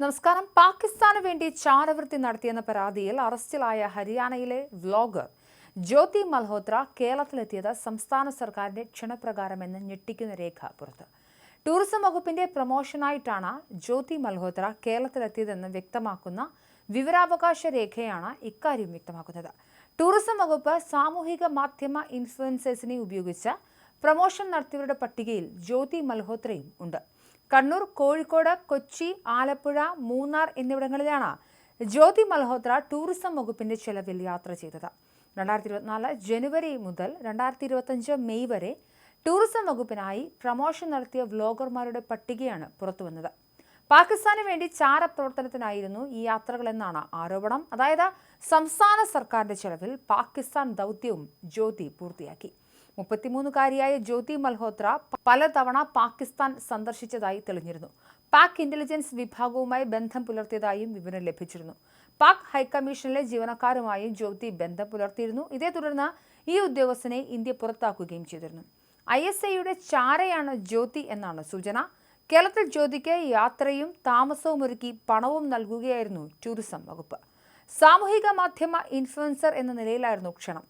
നമസ്കാരം. പാകിസ്ഥാന് വേണ്ടി ചാരവൃത്തി നടത്തിയെന്ന പരാതിയിൽ അറസ്റ്റിലായ ഹരിയാനയിലെ വ്ലോഗർ ജ്യോതി മൽഹോത്ര കേരളത്തിലെത്തിയത് സംസ്ഥാന സർക്കാരിന്റെ ക്ഷണപ്രകാരമെന്ന് ഞെട്ടിക്കുന്ന രേഖ പുറത്ത്. ടൂറിസം വകുപ്പിന്റെ പ്രമോഷനായിട്ടാണ് ജ്യോതി മൽഹോത്ര കേരളത്തിലെത്തിയതെന്ന് വ്യക്തമാക്കുന്ന വിവരാവകാശ രേഖയാണ് ഇക്കാര്യം വ്യക്തമാക്കുന്നത്. ടൂറിസം വകുപ്പ് സാമൂഹിക മാധ്യമ ഇൻഫ്ലുവൻസേഴ്സിനെ ഉപയോഗിച്ച് പ്രമോഷൻ നടത്തിയവരുടെ പട്ടികയിൽ ജ്യോതി മൽഹോത്രയും ഉണ്ട്. കണ്ണൂർ കോഴിക്കോട് കൊച്ചി ആലപ്പുഴ മൂന്നാർ എന്നിവിടങ്ങളിലാണ് ജ്യോതി മൽഹോത്ര ടൂറിസം വകുപ്പിന്റെ ചെലവിൽ യാത്ര ചെയ്തത്. രണ്ടായിരത്തി ഇരുപത്തിനാല് ജനുവരി മുതൽ രണ്ടായിരത്തി ഇരുപത്തഞ്ച് മെയ് വരെ ടൂറിസം വകുപ്പിനായി പ്രമോഷൻ നടത്തിയ വ്ലോഗർമാരുടെ പട്ടികയാണ് പുറത്തുവന്നത് പാകിസ്ഥാന് വേണ്ടി ചാരപ്രവർത്തനത്തിനായിരുന്നു ഈ യാത്രകളെന്നാണ് ആരോപണം. അതായത് സംസ്ഥാന സർക്കാരിന്റെ ചെലവിൽ പാകിസ്ഥാൻ ദൗത്യവും ജ്യോതി പൂർത്തിയാക്കി. മുപ്പത്തിമൂന്നുകാരിയായ ജ്യോതി മൽഹോത്ര പലതവണ പാകിസ്ഥാൻ സന്ദർശിച്ചതായി തെളിഞ്ഞിരുന്നു. പാക് ഇന്റലിജൻസ് വിഭാഗവുമായി ബന്ധം പുലർത്തിയതായും വിവരം ലഭിച്ചിരുന്നു. പാക് ഹൈക്കമ്മീഷനിലെ ജീവനക്കാരുമായും ജ്യോതി ബന്ധം പുലർത്തിയിരുന്നു. ഇതേ തുടർന്ന് ഈ ഉദ്യോഗസ്ഥനെ ഇന്ത്യ പുറത്താക്കുകയും ചെയ്തിരുന്നു. ഐ എസ് ഐയുടെ ചാരയാണ് ജ്യോതി എന്നാണ് സൂചന. കേരളത്തിൽ ജ്യോതിക്ക് യാത്രയും താമസവും ഒരുക്കി പണവും നൽകുകയായിരുന്നു ടൂറിസം വകുപ്പ്. സാമൂഹിക മാധ്യമ ഇൻഫ്ലുവൻസർ എന്ന നിലയിലായിരുന്നു ക്ഷണം.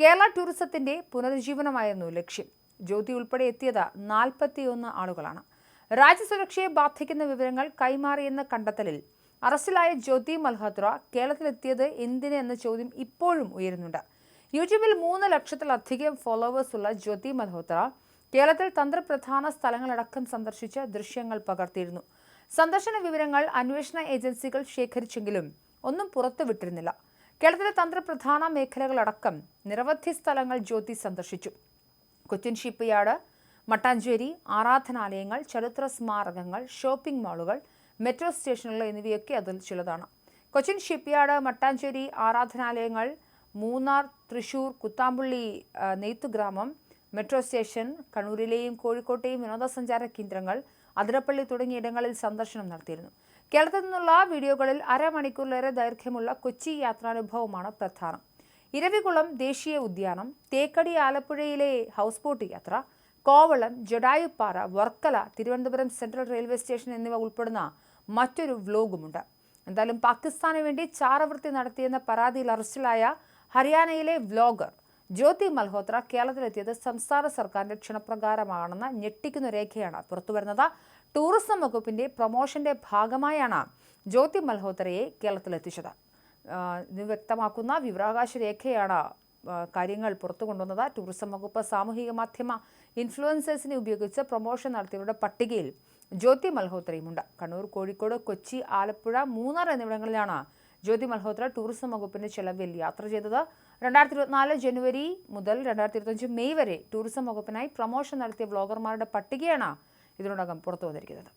കേരള ടൂറിസത്തിന്റെ പുനരുജ്ജീവനമായിരുന്നു ലക്ഷ്യം. ജ്യോതി ഉൾപ്പെടെ എത്തിയത് നാൽപ്പത്തിയൊന്ന് ആളുകളാണ്. രാജ്യസുരക്ഷയെ ബാധിക്കുന്ന വിവരങ്ങൾ കൈമാറിയെന്ന കണ്ടെത്തലിൽ അറസ്റ്റിലായ ജ്യോതി മൽഹോത്ര കേരളത്തിലെത്തിയത് എന്തിന് എന്ന ചോദ്യം ഇപ്പോഴും ഉയരുന്നുണ്ട്. യൂട്യൂബിൽ മൂന്ന് ലക്ഷത്തിലധികം ഫോളോവേഴ്സ് ഉള്ള ജ്യോതി മൽഹോത്ര കേരളത്തിൽ തന്ത്രപ്രധാന സ്ഥലങ്ങളടക്കം സന്ദർശിച്ച ദൃശ്യങ്ങൾ പകർത്തിയിരുന്നു. സന്ദർശന വിവരങ്ങൾ അന്വേഷണ ഏജൻസികൾ ശേഖരിച്ചെങ്കിലും ഒന്നും പുറത്തുവിട്ടിരുന്നില്ല. കേരളത്തിലെ തന്ത്രപ്രധാന മേഖലകളടക്കം നിരവധി സ്ഥലങ്ങൾ ജ്യോതി സന്ദർശിച്ചു. കൊച്ചിൻ ഷിപ്പ്യാർഡ് മട്ടാഞ്ചേരി ആരാധനാലയങ്ങൾ ചരിത്ര സ്മാരകങ്ങൾ ഷോപ്പിംഗ് മാളുകൾ മെട്രോ സ്റ്റേഷനുകൾ എന്നിവയൊക്കെ അതിൽ ചിലതാണ്. കൊച്ചിൻ ഷിപ്പ്യാർഡ് മട്ടാഞ്ചേരി ആരാധനാലയങ്ങൾ മൂന്നാർ തൃശൂർ കുത്താമ്പുള്ളി നെയ്ത്തുഗ്രാമം മെട്രോ സ്റ്റേഷൻ കണ്ണൂരിലെയും കോഴിക്കോട്ടെയും വിനോദസഞ്ചാര കേന്ദ്രങ്ങൾ അതിരപ്പള്ളി തുടങ്ങിയ ഇടങ്ങളിൽ സന്ദർശനം നടത്തിയിരുന്നു. കേരളത്തിൽ നിന്നുള്ള വീഡിയോകളിൽ അരമണിക്കൂറിലേറെ ദൈർഘ്യമുള്ള കൊച്ചി യാത്രാനുഭവമാണ് പ്രധാനം. ഇരവികുളം ദേശീയ ഉദ്യാനം തേക്കടി ആലപ്പുഴയിലെ ഹൗസ് ബോട്ട് യാത്ര Kovalam Jatayupara Varkala Thiruvananthapuram central railway station എന്നിവ ഉൾപ്പെടുന്ന മറ്റൊരു വ്ലോഗുമുണ്ട്. എന്തായാലും പാകിസ്ഥാന് വേണ്ടി ചാരവൃത്തി നടത്തിയെന്ന പരാതിയിൽ അറസ്റ്റിലായ ഹരിയാനയിലെ വ്ലോഗർ ജ്യോതി മൽഹോത്ര കേരളത്തിലെത്തിയത് സംസ്ഥാന സർക്കാരിന്റെ ക്ഷണപ്രകാരമാണെന്ന ഞെട്ടിക്കുന്ന രേഖയാണ് പുറത്തുവരുന്നത്. ടൂറിസം വകുപ്പിന്റെ പ്രൊമോഷന്റെ ഭാഗമായാണ് ജ്യോതി മൽഹോത്രയെ കേരളത്തിലെത്തിച്ചത്. വ്യക്തമാക്കുന്ന വിവരാവകാശ രേഖയാണ് കാര്യങ്ങൾ പുറത്തു കൊണ്ടുവന്നത്. ടൂറിസം വകുപ്പ് സാമൂഹിക മാധ്യമ ഇൻഫ്ലുവൻസേഴ്സിനെ ഉപയോഗിച്ച് പ്രൊമോഷൻ നടത്തിയവരുടെ പട്ടികയിൽ ജ്യോതി മൽഹോത്രയുമുണ്ട്. കണ്ണൂർ കോഴിക്കോട് കൊച്ചി ആലപ്പുഴ മൂന്നാർ എന്നിവിടങ്ങളിലാണ് ജ്യോതി മൽഹോത്ര ടൂറിസം വകുപ്പിന്റെ ചെലവിൽ യാത്ര ചെയ്തത്. രണ്ടായിരത്തി ഇരുപത്തിനാല് ജനുവരി മുതൽ രണ്ടായിരത്തി ഇരുപത്തഞ്ച് മെയ് വരെ ടൂറിസം വകുപ്പിനായി പ്രൊമോഷൻ നടത്തിയ വ്ളോഗർമാരുടെ പട്ടികയാണ് y de nuevo acá importó de ir que.